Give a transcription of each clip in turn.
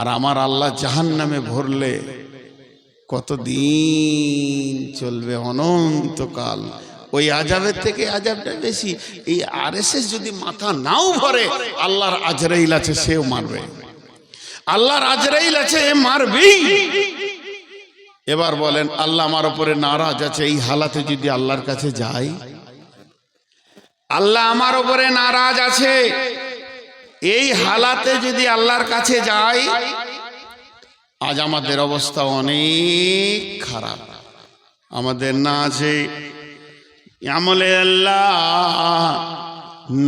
আর আমার আল্লাহ জাহান নামে ভরলে কতদিন চলবে অনন্তকাল? ওই আজাবের থেকে আজাবটা বেশি। এই আর যদি মাথা নাও ভরে, আল্লাহর আজরাইল আছে, সেও মারবে। আল্লাহর আজরাইল আছে, এ মারবেই। এবার বলেন, আল্লাহ আমার উপরে নারাজ আছে, এই হালাতে যদি আল্লাহর কাছে যাই? আল্লাহ আমার উপরে নারাজ আছে এই হালাতে যদি আল্লাহর কাছে যাই, আজ আমাদের অবস্থা অনেক খারাপ। আমাদের না আছে আমলে আল্লাহ,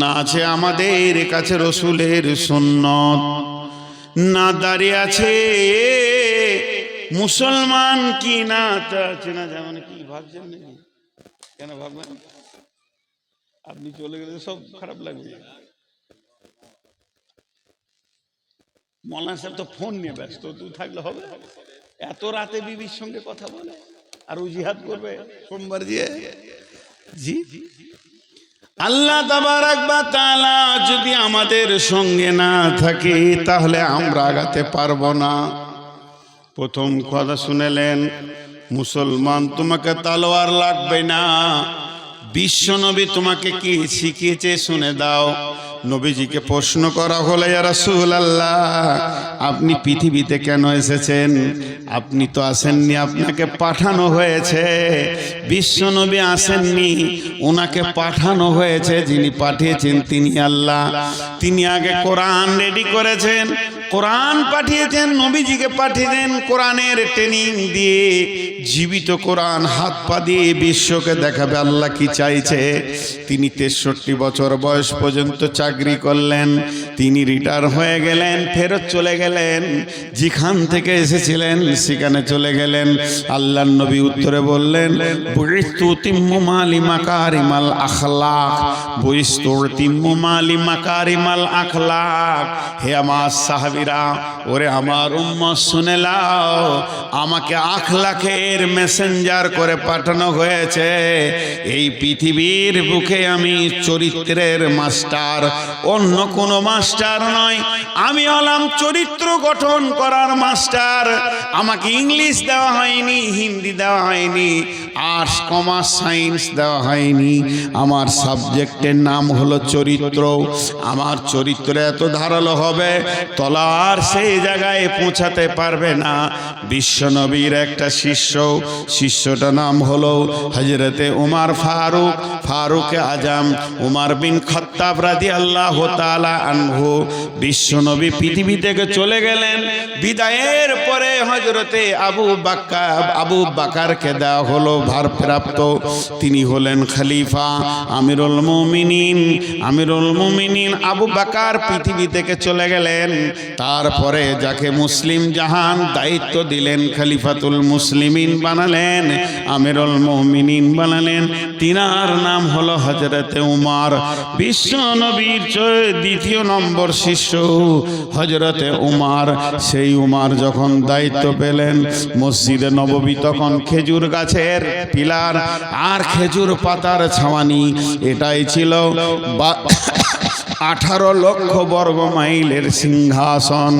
না আছে আমাদের কাছে রসুলের সুন্নত, না দাঁড়িয়ে আছে মুসলমান কি না তা আছে না যেমন কি ভাবছেন কেন ভাববেন আপনি চলে গেলে সব খারাপ লাগবে। মৌলানা সাহেব তো ফোন নিয়ে ব্যস্ত তুই থাকলে হবে। এত রাতে বিবির সঙ্গে কথা বলে আর ও জিহাদ করবে। সোমবার দিয়ে? জি। আল্লাহ তাআলা যদি আমাদের সঙ্গে না থাকে তাহলে আমরা আগাতে পারব না। প্রথম কথা শুনেলেন মুসলমান তোমাকে তালোয়ার লাগবে না। বিশ্ব নবী তোমাকে কি শিখিয়েছে শুনে দাও। নবীজিকে প্রশ্ন করা হলে রাসুল আল্লাহ আপনি পৃথিবীতে কেন এসেছেন? আপনি তো আসেননি, আপনাকে পাঠানো হয়েছে। বিশ্ব নবী আসেননি ওনাকে পাঠানো হয়েছে, যিনি পাঠিয়েছেন তিনি আল্লাহ। তিনি আগে কোরআন রেডি করেছেন কোরআন পাঠিয়েছেন, নবীজিকে পাঠিয়েছেন কোরআনের ট্রেনিং দিয়ে। জীবিত কোরআন হাত পা দিয়ে বিশ্বকে দেখাবে, আল্লাহ কি চাইছে? তিনি তেষট্টি বছর বয়স পর্যন্ত চাকরি করলেন, তিনি রিটায়ার হয়ে গেলেন, ফেরত চলে গেলেন, যেখান থেকে এসেছিলেন সেখানে চলে গেলেন। আল্লাহ নবী উত্তরে বললেন মাকারিমাল আখলাক বুঝতু তিম্মু মালি মাকারিমাল হে আমার সাহাবিরা ওরে আমার উম্মত শুনে লাও আমাকে আখ লাখের মেসেঞ্জার করে পাঠানো হয়েছে। এই পৃথিবীর বুকে আমি চরিত্রের মাস্টার অন্য কোনো মাস্টার নয় আমি হলাম চরিত্র গঠন করার মাস্টার আমাকে ইংলিশ দেওয়া হয়নি, হিন্দি দেওয়া হয়নি। আর্টস কমার্স সায়েন্স দেওয়া হয়নি। আমার সাবজেক্টের নাম হলো চরিত্র। আমার চরিত্র এত ধারালো হবে, তলার সেই জায়গায় পৌঁছাতে পারবে না। বিশ্বনবীর একটা শিষ্য শিষ্যটা নাম হলো হজরতে উমার ফারুক। ফারুক আজাম, উমার বিন খত্তাব রাজি আল্লাহ তালা আনহু। বিশ্বনবী পৃথিবী থেকে চলে গেলেন। বিদায়ের পরে হজরতে আবু বাক্কা, আবু বাকারকে দেওয়া হলো ভারপ্রাপ্ত তিনি হলেন খলিফা আমিরুল মুমিনিন। আমিরুল মুমিনিন আবু বাকার পৃথিবী থেকে চলে গেলেন। তারপরে যাকে মুসলিম জাহান দায়িত্ব দিলেন, খলিফাতুল মুসলিমিন বানালেন, আমিরুল মুমিনিন বানালেন। তিনার নাম হলো হজরতে উমার। বিশ্ব নবীর দ্বিতীয় নম্বর শিষ্য হজরতে উমার। সেই উমার যখন দায়িত্ব পেলেন, মসজিদে নববী তখন খেজুর গাছের পিলার আর খেজুর পাতার ছাওয়ানি এটাই ছিল আঠারো লক্ষ বর্গ মাইলের সিংহাসন।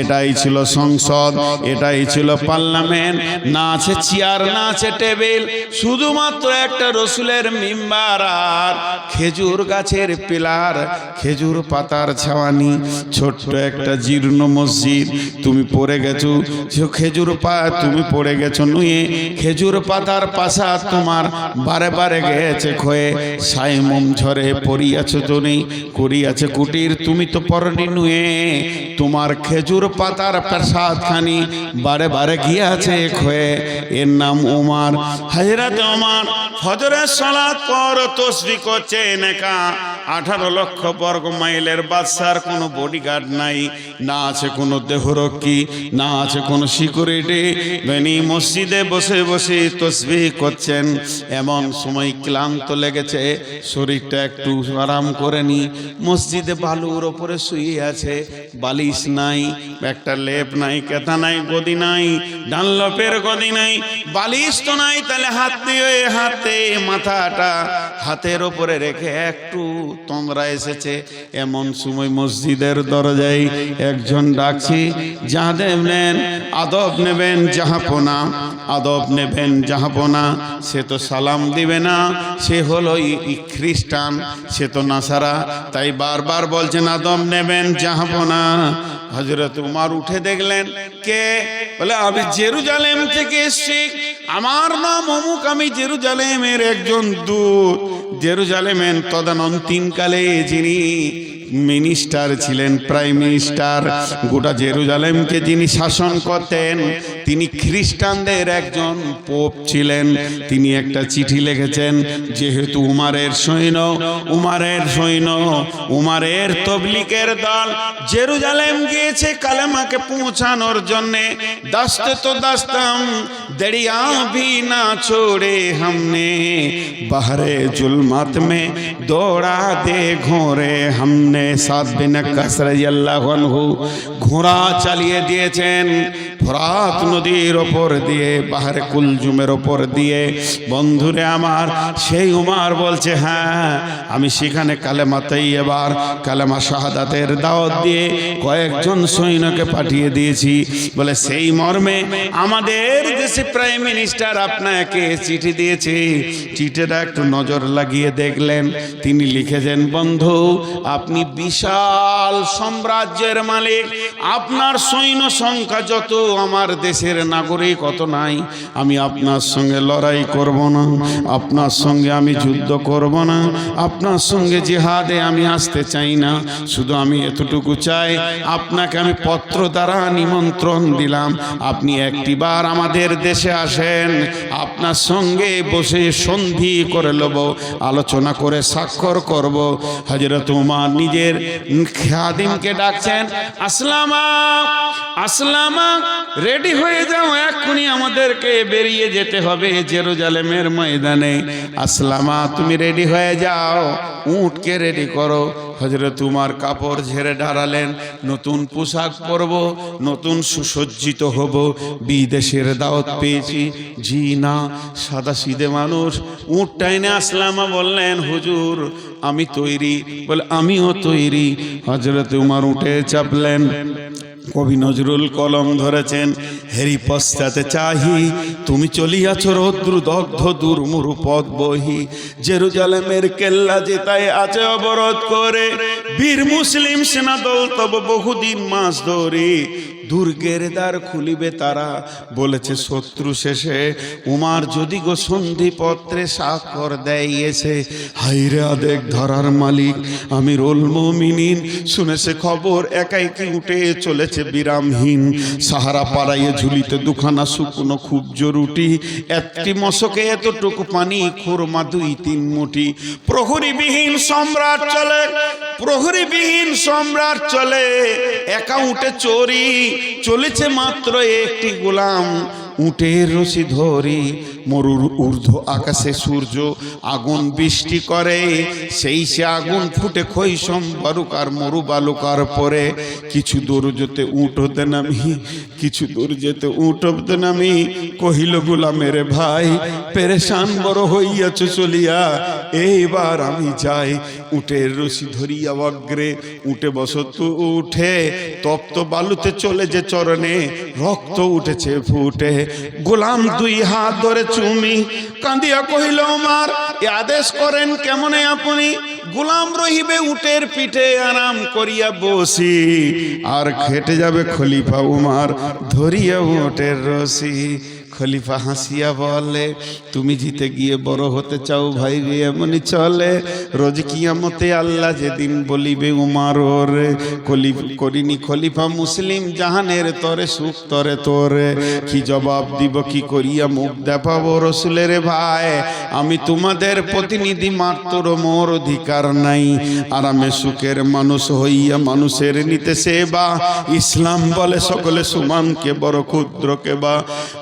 এটাই ছিল সংসদ, এটাই ছিল পার্লামেন্ট। না আছে চেয়ার, না আছে টেবিল, শুধুমাত্র একটা রসুলের মিম্বার আর খেজুর গাছের পিলার, খেজুর পাতার ছাওয়ানি। ছোট্ট একটা জীর্ণ মসজিদ, তুমি পড়ে গেছো খেজুর পা, তুমি পড়ে গেছো নুয়ে। খেজুর পাতার পাশা তোমার বারে বারে গেছে ক্ষয়ে সাইমম ঝরে পড়িয়াছো জনে করিয়াছে কুটির, তুমি তো পরনি নুয়ে। তোমার খেজুর পাতার প্রসাদ খানি বারে বারে গিয়াছে ক্ষয়ে এর নাম উমার হাজরাত ওমার, ফজরের সালাত পর তসবি করছে নেকা। আঠারো লক্ষ বর্গ মাইলের বাদশার কোনো বডিগার্ড নাই। না আছে কোনো দেহরক্ষী, না আছে কোনো সিকিউরিটি বেনি মসজিদে বসে বসে তসবি করছেন। এমন সময় ক্লান্ত লেগেছে, শরীরটা একটু আরাম করে নি। মসজিদে বালুর ওপরে শুয়ে আছে। বালিশ নাই, একটা লেপ নাই কেতা নাই, গদি নাই, ডানলপের গদি নাই, বালিশ তো নাই, তাহলে হাত দিয়ে হাতে, মাথাটা হাতের ওপরে রেখে একটু তোমরা এসেছে। এমন সময় মসজিদের দরজায় একজন ডাকছি যা দেবেন আদব নেবেন জাহাপনা, আদব নেবেন জাহাপনা, সে তো সালাম দিবে না, সে হলো খ্রিস্টান সে তো নাসারা, তাই বারবার বলছেন আদব নেবেন জাহাপনা হজরত উমার উঠে দেখলেন, কে? বলে, আমি জেরুজালেম থেকে এসছি। আমার নাম অমুক, আমি জেরুজালেমের একজন দূত। জেরুজালেমের তদানন্তিনকালে যিনি মিনিস্টার ছিলেন, প্রাইম মিনিস্টার, গোটা জেরুজালেমকে যিনি শাসন করতেন তিনি খ্রিস্টানদের একজন পোপ ছিলেন তিনি একটা চিঠি লিখেছেন যেহেতু উমারের সৈন্য উমারের সৈন্য উমারের তবলিকের দল জেরুজালেম গিয়েছে কালেমাকে পৌঁছানোর জন্যে দাস্তে তো দাস্তাম दरिया भी ना छोड़े हमने बहरे जुल्मत में दौड़ा दे घोड़े हमने सात बिन कसर আল্লাহ ঘোড়া চালিয়ে দিয়েছেন ফরাত নদীর ওপর দিয়ে বাহারে কুলজুমের ওপর দিয়ে। বন্ধুরে আমার, সেই উমার বলছে হ্যাঁ আমি সেখানে কালেমাতেই এবার কালেমা শাহাদাতের দাওয়াত দিয়ে কয়েকজন সৈন্যকে পাঠিয়ে দিয়েছি। বলে, সেই মর্মে আমাদের দেশে প্রাইম মিনিস্টার আপনাকে চিঠি দিয়েছে। চিঠিটা একটু নজর লাগিয়ে দেখলেন। তিনি লিখেছেন, বন্ধু, আপনি বিশাল সাম্রাজ্যের মালিক। আপনার সৈন্য সংখ্যা যত আমার দেশের নাগরিক অত নাই। আমি আপনার সঙ্গে লড়াই করব না। আপনার সঙ্গে আমি যুদ্ধ করব না। আপনার সঙ্গে জিহাদে আমি আসতে চাই না। শুধু আমি এতটুকু চাই, আপনাকে আমি পত্র দ্বারা নিমন্ত্রণ দিলাম। আপনি একটিবার আমাদের দেশে আসেন। আপনার সঙ্গে বসে সন্ধি করে নেব আলোচনা করে স্বাক্ষর করব। হজরত উমার নিজের খাদিমকে ডাকছেন, আসলামা আসলামা রেডি হয়ে যাও, এক্ষুনি আমাদেরকে বেরিয়ে যেতে হবে জেরুজালেমের ময়দানে। আসলামা, তুমি রেডি হয়ে যাও উঠকে রেডি করো। হজরত উমার কাপড় ঝেড়ে দাঁড়ালেন, নতুন পোশাক পরব, নতুন সুসজ্জিত হব। বিদেশের দাওয়াত পেয়েছি। জি না, সাদা সিদে মানুষ। উঠ টাইনে আসলামা বললেন, হুজুর আমি তৈরি, বলে, আমিও তৈরি। হজরত উমার উঠে চাপলেন। কবি নজরুল কলম ধরেছেন, হেরি পশ্চাতে চাহি, তুমি চলিয়াছ রৌদ্র দগ্ধ দুর্মুরু পদ বহি। জেরুজালেমের কেল্লা যেতায় আছে অবরোধ করে। বীর মুসলিম সেনা দল তব বহুদিন মাস ধরে। দুর্গের দ্বার খুলিবে তারা। বলেছে, শত্রু শেষে উমার যদি গো সন্ধি পত্রে স্বাক্ষর দেয় এসে হাইরে আদেক ধরার মালিক আমি রোল মমিনিন। শুনেছে খবর, একাই কি উঠে চলেছে বিরামহীন। সাহারা পাড়াইয়ে ঝুলিতে দুখানা শুকনো খুব জরুটি একটি মশকে এতটুকু পানি, খুরমা দুই তিন মুঠি। প্রহরীবিহীন সম্রাট চলে, প্রহরীবিহীন সম্রাট চলে, একা উঠে চোরি চলেছে মাত্র একটি গোলাম। উটের রশি ধরি, মরুর ঊর্ধ্ব আকাশে সূর্য, আগুন বৃষ্টি করে, সেই সে আগুন ফুটে খৈসম বালুকার মরু বালুকার পরে। কিছু দূর যেতে উঠ হতে নামি, কিছু দূর যেতে উঠ হতে নামি, কহিল গোলামের ভাই, পেরেশান বড় হইয়াছ চলিয়া, এইবার আমি যাই। উটের রশি ধরিয়া অগ্রে, উঠে বসত উঠে, তপ্ত বালুতে চলে যে চরণে, রক্ত উঠেছে ফুটে। গোলাম দুই হাত ধরে চুমি কাঁদিয়া কহিল আমার এ আদেশ করেন কেমনে আপনি? গোলাম রহিবে উটের পিঠে আরাম করিয়া বসি। আর খেটে যাবে খলিফা উমার ধরিয়া উটের রসি খলিফা হাসিয়া বলে, তুমি জিতে গিয়ে বড় হতে চাও ভাই রে এমনি চলে। রোজ কিয়ামতে আল্লাহ যেদিন বলিবে, উমার ওরে করিনি খলিফা মুসলিম, জাহানের তরে সুখ তরে তোরে। কি জবাব দিব, কি করিয়া মুখ দেখাবো রসুলের ভাই? আমি তোমাদের প্রতিনিধি মাত্র, মোর অধিকার নাই। আরামে সুখের মানুষ হইয়া মানুষের নিতে সেবা। ইসলাম বলে, সকলে সুমানকে বড় ক্ষুদ্রকে বা।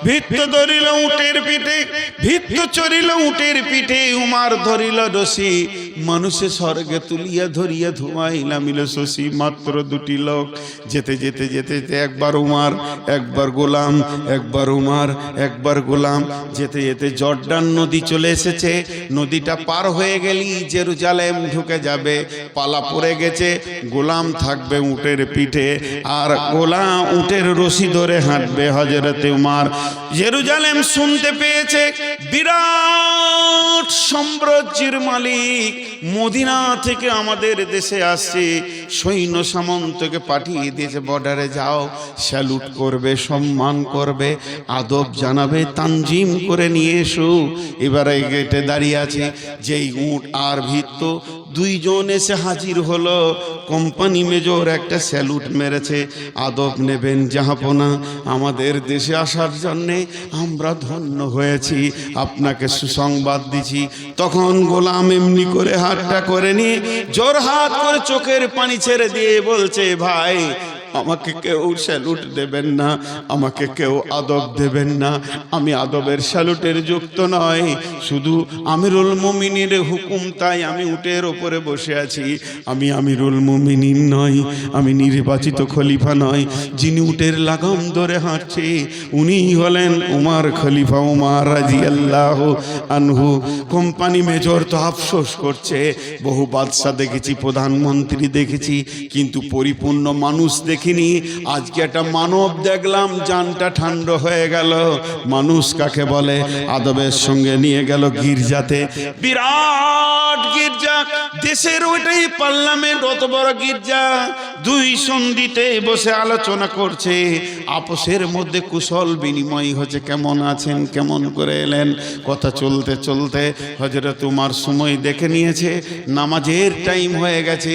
ভিত্ত ধরিল উটের পিঠে ভিত্ত চরিল উটের পিঠে উমার ধরিল রশি। মানুষে স্বর্গে তুলিয়া ধরিয়া ধুমাই নামিল শশী মাত্র দুটি লোক। যেতে যেতে যেতে যেতে একবার উমার, একবার গোলাম, একবার উমার, একবার গোলাম। যেতে যেতে জর্ডান নদী চলে এসেছে। নদীটা পার হয়ে গেলি জেরুজালেম ঢুকে যাবে। পালা পড়ে গেছে, গোলাম থাকবে উটের পিঠে। আর গোলাম উটের রশি ধরে হাঁটবে হজরতে উমার। জেরুজালেম শুনতে পেয়েছে, বিরাট সাম্রাজ্যের মালিক। মদিনা থেকে আমাদের দেশে আসছে, সৈন্য সামন্তকে পাঠিয়ে দিয়েছে বর্ডারে যাও স্যালুট করবে, সম্মান করবে, আদব জানাবে, তানজিম করে নিয়ে এসো। এবারে গেটে দাঁড়িয়ে আছে, যেই উট আর ভিত্ত দুইজন এসে হাজির হলো। কোম্পানি মেজর একটা স্যালুট মেরেছে। আদব নেবেন জাহাপনা। আমাদের দেশে আসার জন্যে আমরা ধন্য হয়েছি। আপনাকে সুসংবাদ দিছি। তখন গোলাম এমনি করে হাতটা করে নিয়ে জোর হাত করে চোখের পানি ছেড়ে দিয়ে বলছে, ভাই আমাকে কেউ স্যালুট দেবেন না, আমাকে কেউ আদব দেবেন না। আমি আদবের স্যালুটের যুক্ত নয়, শুধু আমিরুল মুমিনের হুকুম তাই আমি উটের ওপরে বসে আছি। আমি আমিরুল মুমিনিন নয় আমি নির্বাচিত খলিফা নয় যিনি উটের লাগাম ধরে হাঁটছে, উনি হলেন উমার খলিফা উমার রাজি আল্লাহ আনহু। কোম্পানি মেজর তো আফসোস করছে, বহু বাদশা দেখেছি, প্রধানমন্ত্রী দেখেছি, কিন্তু পরিপূর্ণ মানুষ দেখিনি। আজকে একটা মানব দেখলাম, জানটা ঠান্ডা হয়ে গেল। মানুষ কাকে বলে? আদবের সঙ্গে নিয়ে গেল গির্জাতে। বিরাট গির্জা, দেশের ওইটাই পার্লামেন্ট, অত বড় গির্জা। দুই সন্ধিতে বসে আলোচনা করছে। আপোষের মধ্যে কুশল বিনিময় হচ্ছে। কেমন আছেন? কেমন করে এলেন? কথা চলতে চলতে হজরত তোমার সময় দেখে নিয়েছে। নামাজের টাইম হয়ে গেছে।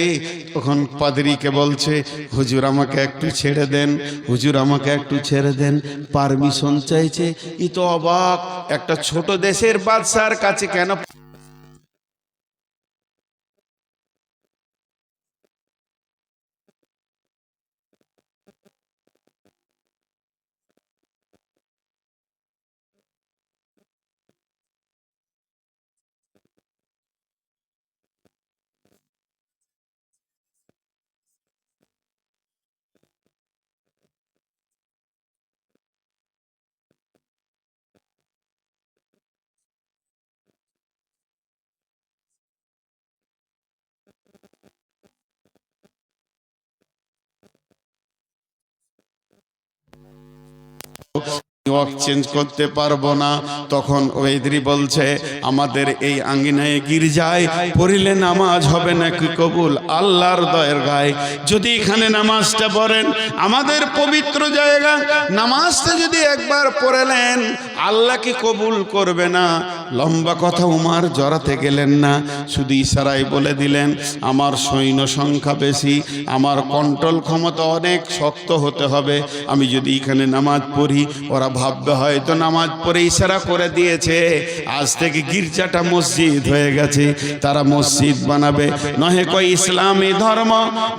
তখন পাদরিকে বলছে, হুজুর, আমাকে একটু ছেড়ে দেন। হুজুর আমাকে একটু ছেড়ে দেন। পারমিশন চাইছে। ই তো অবাক। একটা ছোট দেশের বাদশার কাছে কেন চেঞ্জ করতে পারব না। তখন ওয়েদরি বলছে, আমাদের এই আঙ্গিনায় গির্জায় পড়িলে নামাজ হবে না কি কবুল? আল্লাহর দয়ের গায়ে। যদি এখানে নামাজটা পড়েন, আমাদের পবিত্র জায়গা। নামাজটা যদি একবার পড়েলেন আল্লাহ কি কবুল করবে না? লম্বা কথা উমার জড়াতে গেলেন না, শুধু ইশারায় বলে দিলেন, আমার সৈন্য সংখ্যা বেশি, আমার কন্ট্রোল ক্ষমতা অনেক শক্ত হতে হবে, আমি যদি এখানে নামাজ পড়ি, ওরা ভাববে হয়তো নামাজ পড়ে ইশারা করে দিয়েছে, আজ থেকে গির্জাটা মসজিদ হয়ে গেছে, তারা মসজিদ বানাবে, নহে কই ইসলামী ধর্ম,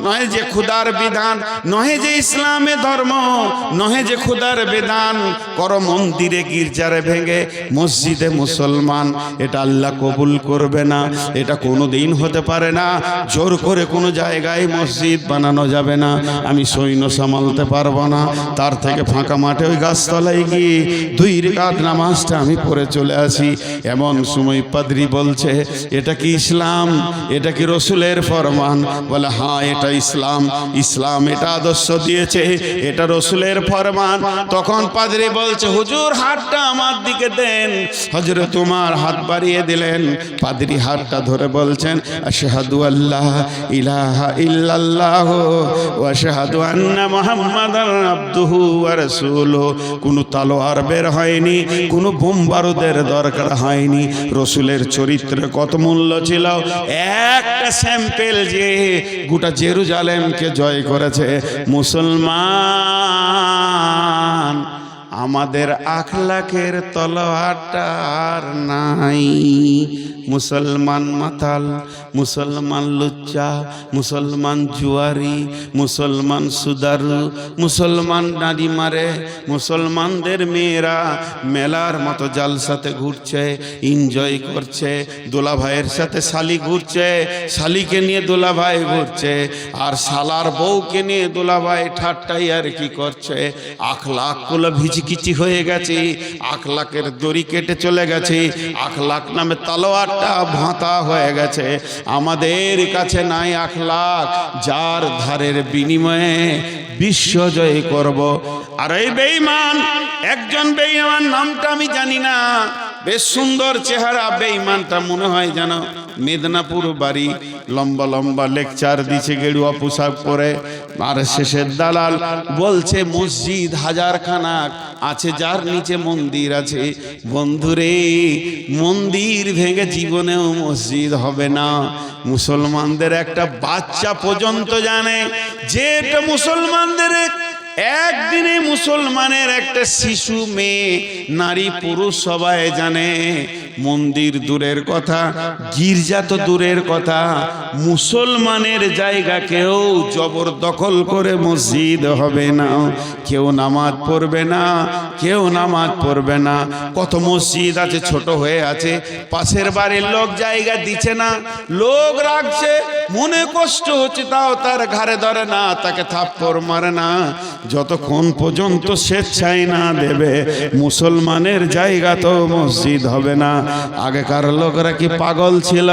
নহে যে খুদার বিধান, নহে যে ইসলামে ধর্ম, নহে যে খুদার বিধান, কর মন্দিরে গির্জারে ভেঙে, মসজিদে মুসলমান এটা আল্লাহ কবুল করবে না, এটা কোনো দিন হতে পারে না। জোর করে কোনো জায়গায় মসজিদ বানানো যাবে না, আমি সৈন্য সামালতে পারব না। তার থেকে ফাঁকা মাঠে ওই গাছতলায় গিয়ে দুই রেখাত নামাজটা আমি পড়ে চলে আসি। এমন সময় পাদ্রি বলছে, এটা কি ইসলাম? এটা কি রসুলের ফরমান? বলে হ্যাঁ এটা ইসলাম। ইসলাম এটা আদর্শ দিয়েছে, এটা রসুলের ফরমান। তখন পাদ্রি বলছে, হুজুর, হাতটা আমার দিকে দেন। হজরে তোমার হাত বাড়িয়ে দিলেন। পাদ্রি হাতটা ধরে বলছেন, আশহাদু আল্লাহ ইলাহা ইল্লাল্লাহ আশহাদু আন্না মুহাম্মাদান আবদুহু ওয়া রাসূলুহু। কোনো তালোয়ার বের হয়নি, কোনো বোম বারুদের দরকার হয়নি। রসুলের চরিত্রে কত মূল্য ছিল। একটা স্যাম্পেল যে গোটা জেরুজালেমকে জয় করেছে। মুসলমান আমাদের আখলাখের তলোয়ারটা আর নাই। মুসলমান মাতাল মুসলমান লুচ্চা মুসলমান জুয়ারি মুসলমান সুদারু মুসলমান নারী মারে মুসলমানদের মেয়েরা মেলার মতো জালসাতে ঘুরছে এনজয় করছে দোলা ভাইয়ের সাথে শালি ঘুরছে শালিকে নিয়ে দোলা ভাই ঘুরছে আর শালার বউকে নিয়ে দোলা ভাই ঠাট্টাই আর কি করছে। আখলাখগুলো ভিজকিচি হয়ে গেছে, আখলাকের দড়ি কেটে চলে গেছে, আখলাক নামে তালোয়ারটা ভাঁতা হয়ে গেছে। আমাদের কাছে নাই আখ লাখ যার ধারের বিনিময়ে বিশ্ব জয় করব। আর এই বেঈমান, একজন বেইমান নামটা আমি জানি না। বেশ সুন্দর চেহারা, বেঈমানটা মনে হয় যেন মেদিনীপুর বাড়ি। লম্বা লম্বা লেকচার দিছে গেরুয়া পোশাক পরে। আর শেষের দালাল বলছে, মসজিদ হাজার খানাক আছে, যার নিচে মন্দির আছে। বন্ধুরে, মন্দির ভেঙে জীবনেও মসজিদ হবে না। মুসলমানদের একটা বাচ্চা পর্যন্ত জানে, যে এটা মুসলমানদের একদিনে মুসলমানের একটা শিশু মেয়ে, নারী পুরুষ সবাই জানে, মন্দির দূরের কথা, গির্জা তো দূরের কথা, মুসলমানের জায়গা কেউ জবরদখল করে মসজিদ হবে না। কেউ নামাজ পড়বে না, কেউ নামাজ পড়বে না। কত মসজিদ আছে, ছোট হয়ে আছে, পাশের বাড়ির লোক জায়গা দিচ্ছে না। লোক রাখছে, মনে কষ্ট হচ্ছে, তাও তার ঘাড়ে ধরে না, তাকে থাপ্পড় মারে না। যতক্ষণ পর্যন্ত স্বেচ্ছায় না দেবে, মুসলমানের জায়গা তো মসজিদ হবে না। আগেকার লোকরা কি পাগল ছিল?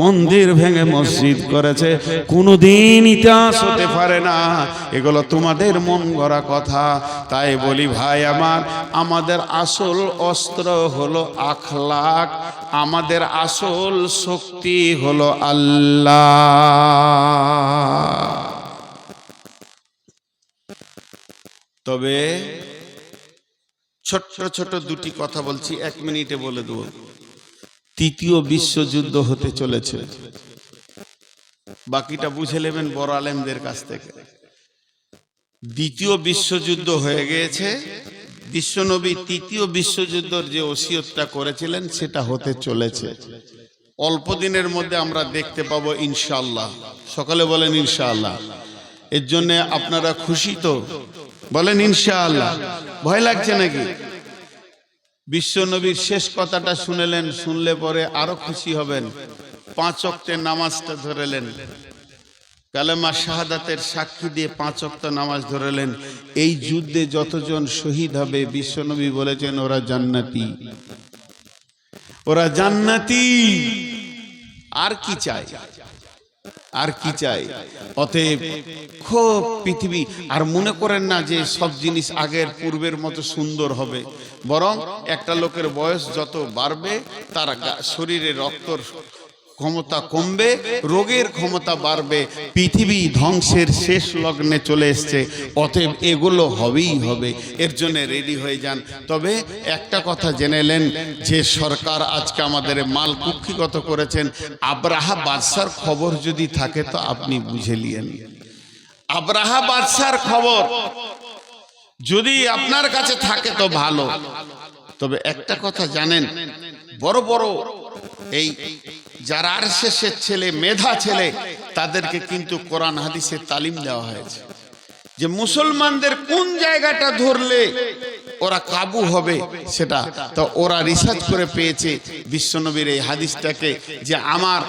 মন্দির ভেঙে মসজিদ করেছে। কোনোদিন ইতিহাস হতে পারে না। এগুলো তোমাদের মন গড়া কথা। তাই বলি ভাই আমার, আমাদের আসল অস্ত্র হলো আখলাক, আমাদের আসল শক্তি হলো আল্লাহ। তবে ছোট্ট ছোট দুটি কথা বলছি, এক মিনিটে বলে দেব। তৃতীয় বিশ্বযুদ্ধ হতে চলেছে। বাকিটা বুঝে নেবেন বড় আলেমদের কাছ থেকে। দ্বিতীয় বিশ্বযুদ্ধ হয়ে গিয়েছে। বিশ্বনবী তৃতীয় বিশ্বযুদ্ধর যে ওসিয়তটা করেছিলেন, সেটা হতে চলেছে। অল্প দিনের মধ্যে আমরা দেখতে পাবো ইনশাআল্লাহ। সকালে বলেন ইনশাআল্লাহ। এর জন্য আপনারা খুশি তো? বলেন, ইনশাআল্লাহ। ভয় লাগছে নাকি? বিশ্বনবীর শেষ কথাটা শুনেলেন, শুনলে পরে আরও খুশি হবেন। পাঁচ অক্টের নামাজটা ধরেলেন। কালেমা শাহাদাতের সাক্ষী দিয়ে পাঁচ অক্ত নামাজ ধরেলেন। এই যুদ্ধে যতজন শহীদ হবে, বিশ্বনবী বলেছেন, ওরা জান্নাতি। ওরা জান্নাতি। আর কি চাই আর কি চাই? অতএব খুব পৃথিবী, আর মনে করেন না যে সব জিনিস আগের পূর্বের মতো সুন্দর হবে। বরং একটা লোকের বয়স যত বাড়বে, তার শরীরে রক্তর ক্ষমতা কমবে, রোগের ক্ষমতা বাড়বে, পৃথিবী ধ্বংসের শেষ লগ্নে চলে এসছে, অতএব এগুলো হবেই হবে, এর জন্য রেডি হয়ে যান। তবে একটা কথা জেনেলেন যে সরকার আজকে আমাদের মাল কুক্ষিগত করেছেন, আব্রাহা বাদশার খবর যদি থাকে তো আপনি বুঝে নিয়েন। আব্রাহা বাদশার খবর যদি আপনার কাছে থাকে তো ভালো। তবে একটা কথা জানেন, বড় বড় এই যারা আর শেষের ছেলে, মেধা ছেলে, তাদেরকে কিন্তু কোরআন হাদিসের তালিম দেওয়া হয়েছে। যে মুসলমানদের কোন জায়গাটা ধরলে ওরা কাবু হবে সেটা, তো ওরা রিসার্চ করে পেয়েছে বিশ্বনবীর এই হাদিসটাকে যে আমার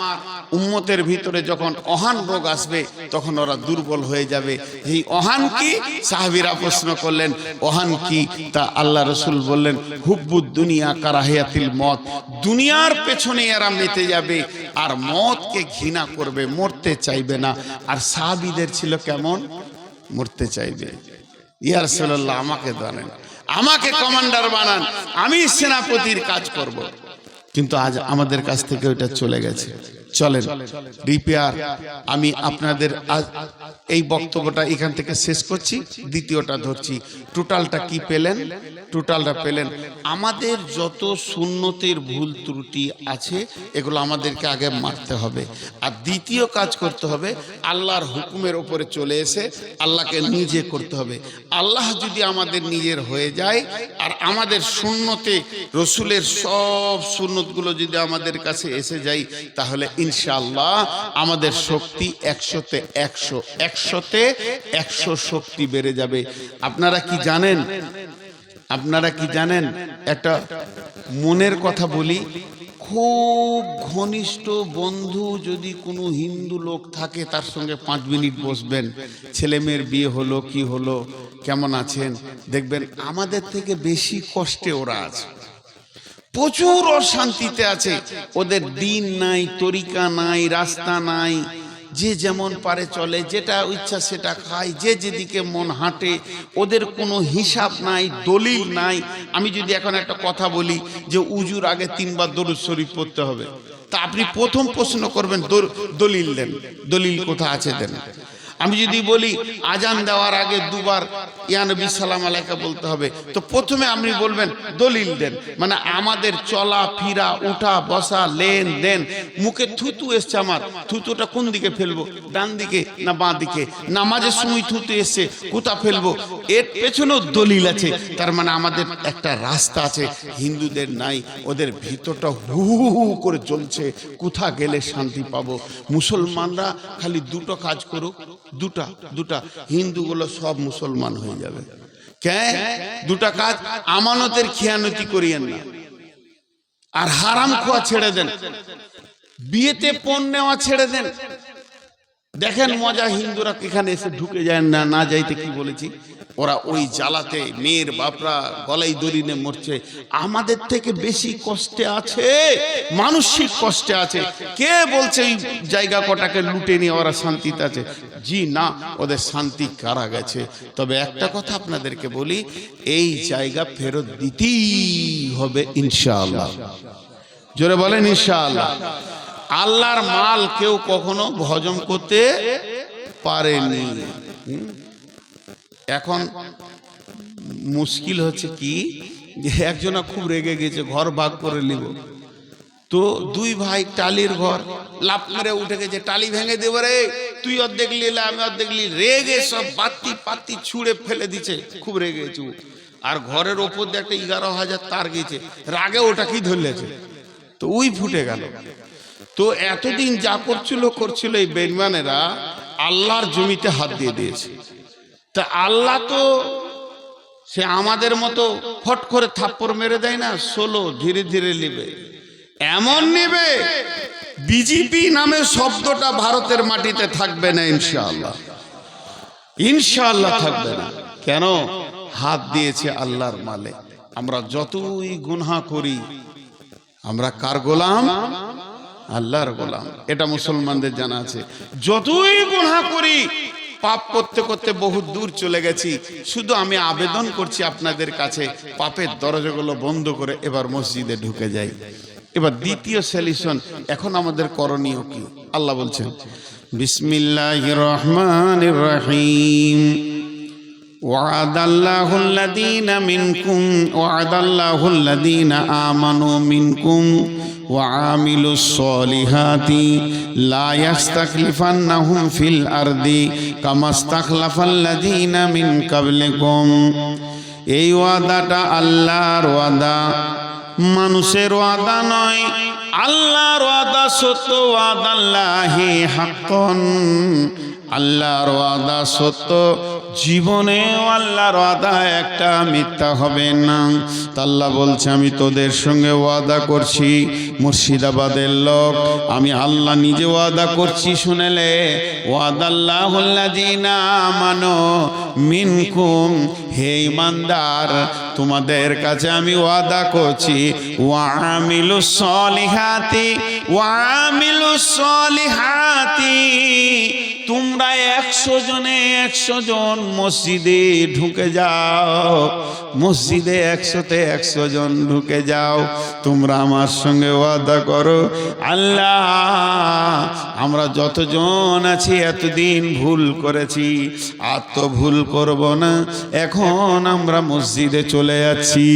উম্মতের ভিতরে যখন অহান রোগ আসবে, তখন ওরা দুর্বল হয়ে যাবে। এই অহান কি? সাহাবিরা প্রশ্ন করলেন, অহান কি? তা আল্লাহ রসুল বললেন, হুব্বুদ দুনিয়া কারাহিয়াতিল মত। দুনিয়ার পেছনে এরা মেতে যাবে, আর মতকে ঘৃণা করবে, মরতে চাইবে না। আর সাহাবিদের ছিল কেমন? মরতে চাইবে। ইয়ার সাল্লাহ আমাকে জানেন আমাকে কমান্ডার বানান, আমি সেনাপতির কাজ করব। কিন্তু আজ আমাদের কাছ থেকে ওইটা চলে গেছে। চলেন। রিপেয়ার আমি আপনাদের আজ এই বক্তব্যটা এখান থেকে শেষ করছি দ্বিতীয়টা ধরছি। টোটালটা কি পেলেন? টোটালটা পেলেন। আমাদের যত সুন্নতের ভুল ত্রুটি আছে এগুলো আমাদেরকে আগে মারতে হবে। আর দ্বিতীয় কাজ করতে হবে আল্লাহর হুকুমের ওপরে চলে এসে আল্লাহকে নিজে করতে হবে। আল্লাহ যদি আমাদের নিজের হয়ে যায় আর আমাদের শূন্যতে রসুলের সব সুন্নতগুলো যদি আমাদের কাছে এসে যায় তাহলে ইনশাআল্লাহ আমাদের শক্তি একশোতে একশো একশোতে একশো শক্তি বেড়ে যাবে। আপনারা কি জানেন? আপনারা কি জানেন? একটা মনের কথা বলি, খুব ঘনিষ্ঠ বন্ধু যদি কোনো হিন্দু লোক থাকে, তার সঙ্গে পাঁচ মিনিট বসবেন। ছেলে মেয়ের বিয়ে হলো, কি হলো, কেমন আছেন? দেখবেন আমাদের থেকে বেশি কষ্টে ওরা আছে। প্রচুর অশান্তিতে আছে। ওদের দিন নাই, তরিকা নাই, রাস্তা নাই। যে যেমন পারে চলে, যেটা ইচ্ছা সেটা খায়, যে যেদিকে মন হাঁটে, ওদের কোনো হিসাব নাই, দলিল নাই। আমি যদি এখন একটা কথা বলি যে উজুর আগে তিনবার দরুদ শরীফ পড়তে হবে। তা আপনি প্রথম প্রশ্ন করবেন দলিল দেন, দলিল কোথা আছে দেন? আমি যদি বলি আজান দেওয়ার আগে দুবার ইয়ানবী সালাম আলাইকা বলতে হবে। তো প্রথমে আপনি বলবেন দলিল দেন। মানে আমাদের চলা ফিরা উঠা বসা লেন দেন মুখে থুতু এসছে আমার। থুতুটা কোন দিকে ফেলব? ডান দিকে না বাঁ দিকে? নামাজের সময় থুতু এসছে কোথা ফেলব? এর পেছনেও দলিল আছে। তার মানে আমাদের একটা রাস্তা আছে হিন্দুদের নাই ওদের ভিতরটা হু হু হু করে চলছে কোথা গেলে শান্তি পাবো? মুসলমানরা খালি দুটো কাজ করুক দুটা দুটা। হিন্দুগুলো সব মুসলমান হয়ে যাবে। কেন? দুটা কাজ আমানতের খেয়ানতি করিয়েন না। আর হারাম খোয়া ছেড়ে দেন। বিয়েতে পণ নেওয়া ছেড়ে দেন। দেখেন মজা হিন্দুরা এখানে এসে ঢুকে যায় না না যাইতে কি বলেছি? ওরা ওই জ্বালাতে মেয়ের বাপরা গলাই দড়িনে মরছে আমাদের থেকে বেশি কষ্টে আছে। মানসিক কষ্টে আছে। কে বলছে এই জায়গা কটাকে লুটে নিয়ে ওরা শান্তিতে আছে জি না ওদের শান্তি কারা গেছে? তবে একটা কথা আপনাদেরকে বলি এই জায়গা ফেরত দিতেই হবে ইনশাআল্লাহ। জোরে বলেন ইনশাআল্লাহ। আল্লাহর মাল কেউ কখনো হজম করতে পারেনি? এখন মুশকিল হচ্ছে কি? যে একজনা খুব রেগে গেছে, ঘর ভাগ করে নিব। তো দুই ভাই টালির ঘর লাভ মেরে উঠে গেছে, টালি ভেঙে দেবো রে, তুই অর্ধেক নিলে আমি অর্ধেক নিলি রেগে সব বাতি পাতি ছুঁড়ে ফেলে দিছে, খুব রেগে গেছে আর ঘরের ওপর দিয়ে একটা এগারো হাজার তার গেছে। রাগে ওটা কি ধরলেছে? তো ওই ফুটে গেল। তো এতদিন যা করছিল করছিল এই বেইমানেরা আল্লাহর জমিতে হাত দিয়ে দিয়েছে। তা আল্লাহ তো সে আমাদের মতো ফট করে থাপ্পড় মেরে দেয় না, ষোলো ধীরে ধীরে নেবে। এমন নেবে বিজেপি নামে শব্দটা ভারতের মাটিতে থাকবে না, ইনশাআল্লাহ। ইনশাআল্লাহ থাকবে না। কেন? হাত দিয়েছে আল্লাহর মালে। আমরা যতই গুনহা করি, আমরা কার গোলাম? আল্লাহর গোলাম। এটা মুসলমানদের জানা আছে। যতই গুনাহ করি, পাপ করতে করতে বহু দূর চলে গেছি। শুধু আমি আবেদন করছি আপনাদের কাছে, পাপের দরজাগুলো বন্ধ করে এবার মসজিদে ঢুকে যাই। এবার দ্বিতীয় সলিউশন এখন আমাদের করণীয় কি? আল্লাহ বলছেন বিসমিল্লাহ রহমান রহিম। وعد الله الذين منكم وعد الله الذين آمنوا منكم وعاملوا الصالحات لا يستخلفنهم في الأرض كما استخلف الذين من قبلكم এই ওয়াদাটা আল্লাহর ওয়াদা মানুষের ওয়াদা নয় আল্লাহর ওয়াদা সত্য ওয়াদাল্লাহি হাক্কন আল্লাহর ওয়াদা সত্য জীবনেও আল্লাহর ওয়াদা, একটা মিথ্যা হবে না। তাল্লা বলছে, আমি তোদের সঙ্গে ওয়াদা করছি, মুর্শিদাবাদের লোক। আমি আল্লাহ নিজে ওয়াদা করছি, শুনেলে ওয়াদাল্লাহ মানো মিনকুম, হে ইমানদার, তোমাদের কাছে আমি ওয়াদা করছি ওয়ামিলু সলিহাতি ওয়ামিলু সলিহাতি, তোমরা একশো জনে একশো জন মসজিদে ঢুকে যাও, মসজিদে একশোতে একশো জন ঢুকে যাও, তোমরা আমার সঙ্গে ওয়াদা করো, আল্লাহ, আমরা যতজন আছি এতদিন ভুল করেছি আর তো ভুল করব না। এখন আমরা মসজিদে চলে যাচ্ছি।